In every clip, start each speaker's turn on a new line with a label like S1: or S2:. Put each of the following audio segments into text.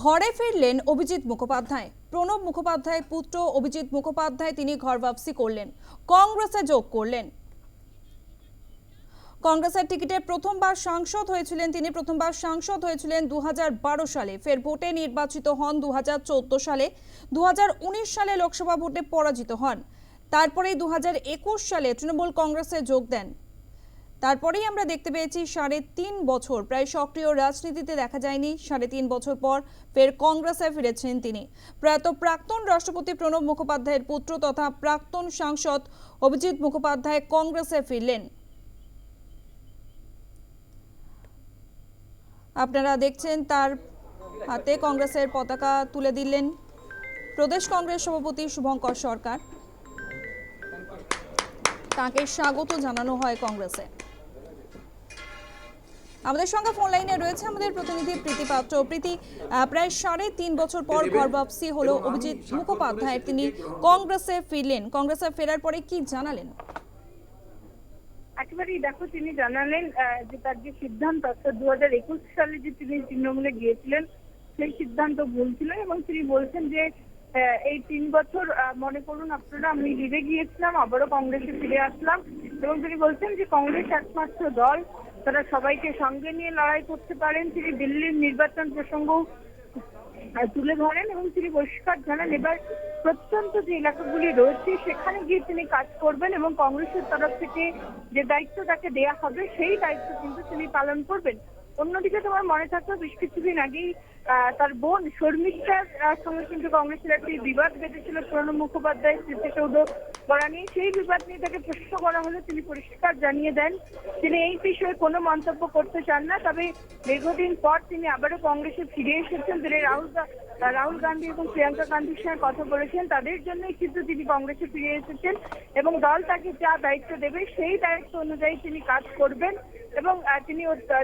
S1: ঘরে ফিরলেন অভিজিৎ মুখোপাধ্যায়। প্রণব মুখোপাধ্যায়ের পুত্র অভিজিৎ মুখোপাধ্যায় তিনি ঘর বাপসি করলেন। কংগ্রেসে যোগ করলেন। কংগ্রেসের টিকিটে প্রথমবার সাংসদ হয়েছিলেন তিনি। প্রথমবার সাংসদ হয়েছিলেন দু হাজার বারো সালে। ফের ভোটে নির্বাচিত হন দু হাজার চৌদ্দ সালে। দু হাজার উনিশ সালে লোকসভা ভোটে পরাজিত হন। তারপরেই দু হাজার একুশ সালে তৃণমূল কংগ্রেসে যোগ দেন। তারপরেই আমরা দেখতে পেয়েছি সাড়ে তিন বছর। প্রায় সক্রিয় রাজনীতিতে দেখা যায়নি। সাড়ে তিন বছর পর ফের কংগ্রেসে ফিরেছেন তিনি। প্রয়াত প্রাক্তন রাষ্ট্রপতি প্রণব মুখোপাধ্যায়ের পুত্র তথা প্রাক্তন সাংসদ অভিজিৎ মুখোপাধ্যায় কংগ্রেসে ফিরলেন। আপনারা দেখছেন তার হাতে কংগ্রেসের পতাকা তুলে দিলেন প্রদেশ কংগ্রেস সভাপতি শুভঙ্কর সরকার। তাকে স্বাগত জানানো হয় কংগ্রেসে। আমাদের সঙ্গে ফোন লাইনে রয়েছে আমাদের প্রতিনিধি প্রীতি পাত্র। প্রীতি আহ, প্রায় সাড়ে তিন বছর পর ঘর বাপসি হলো অভিজিৎ মুখোপাধ্যায়। তিনি কংগ্রেসে ফিরলেন। কংগ্রেসে ফেরার পরে কি জানালেন?
S2: একেবারেই দেখো তিনি জানালেন আহ, যে তার যে সিদ্ধান্ত অর্থাৎ দু হাজার একুশ সালে যে তিনি তৃণমূলে গিয়েছিলেন সেই সিদ্ধান্ত ভুল ছিল এবং তিনি বলছেন যে আহ, এই তিন বছর আহ, মনে করুন আপনারা আমি লিডে গিয়েছিলাম আবারও কংগ্রেসে ফিরে আসলাম এবং তিনি বলছেন যে কংগ্রেস একমাত্র দল তারা সবাইকে সঙ্গে নিয়ে লড়াই করতে পারেন। তিনি দিল্লির নির্বাচন প্রসঙ্গ তুলে ধরেন এবং তিনি পরিষ্কার জানান। এবার প্রত্যন্ত যে এলাকাগুলি রয়েছে, সেখানে গিয়ে তিনি কাজ করবেন এবং কংগ্রেসের তরফ থেকে যে দায়িত্ব তাকে দেয়া হবে, সেই দায়িত্ব কিন্তু তিনি পালন করবেন। অন্যদিকে তোমার মনে থাকবে বেশ কিছুদিন আগেই তার বোন শর্মিষ্ঠার সঙ্গে কিন্তু কংগ্রেসের একটি বিবাদ বেঁধেছিল। প্রণব মুখোপাধ্যায় স্মৃতিসৌধ করা নিয়ে সেই বিবাদ নিয়ে তাকে প্রশ্ন করা হলে তিনি পরিষ্কার জানিয়ে দেন, তিনি এই বিষয়ে কোনো মন্তব্য করতে চান না। তবে দীর্ঘদিন পর তিনি আবারও কংগ্রেসে ফিরে এসেছেন। তিনি রাহুল রাহুল গান্ধী এবং প্রিয়াঙ্কা গান্ধীর সঙ্গে কথা বলেছেন। তাদের জন্যই কিন্তু তিনি কংগ্রেসে ফিরে এসেছেন এবং দল তাকে যা দায়িত্ব দেবে সেই দায়িত্ব অনুযায়ী তিনি কাজ করবেন এবং তিনি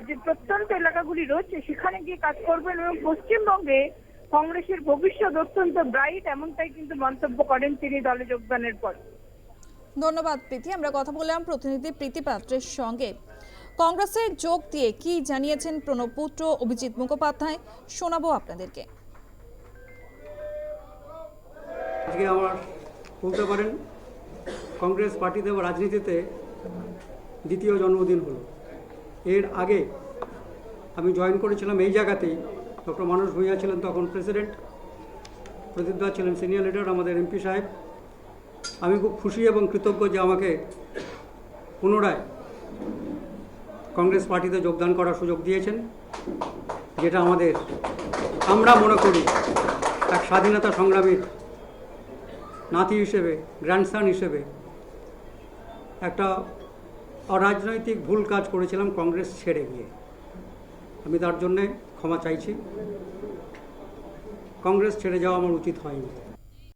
S2: যে প্রত্যন্ত এলাকাগুলি রয়েছে সেখানে গিয়ে কাজ করবেন এবং পশ্চিমবঙ্গে কংগ্রেসের ভবিষ্যৎ অত্যন্ত ব্রাইট, এমনটাই কিন্তু মন্তব্য করেন তিনি দলে যোগদানের পর।
S1: ধন্যবাদ, প্রীতি। আমরা কথা বললাম প্রতিনিধি প্রীতি পাত্রের সঙ্গে। কংগ্রেসে যোগ দিয়ে কি জানিয়েছেন প্রণব পুত্র অভিজিৎ মুখোপাধ্যায়? শোনাবো আপনাদেরকে।
S3: আজকে আমার বলতে পারেন, কংগ্রেস পার্টিতে বা রাজনীতিতে দ্বিতীয় জন্মদিন হলো। এর আগে আমি জয়েন করেছিলাম এই জায়গাতেই। ডক্টর মানস ভূঁইয়া ছিলেন তখন প্রেসিডেন্ট প্রদীপ দাস ছিলেন সিনিয়র লিডার আমাদের এমপি সাহেব। আমি খুব খুশি এবং কৃতজ্ঞ যে আমাকে পুনরায় কংগ্রেস পার্টিতে যোগদান করার সুযোগ দিয়েছেন, যেটা আমাদের, আমরা মনে করি, এক স্বাধীনতা সংগ্রামীর নাতি হিসেবে গ্র্যান্ডসান হিসেবে একটা অরাজনৈতিক ভুল কাজ করেছিলাম কংগ্রেস ছেড়ে গিয়ে। আমি তার জন্যে ক্ষমা চাইছি। কংগ্রেস ছেড়ে যাওয়া আমার উচিত হয়নি।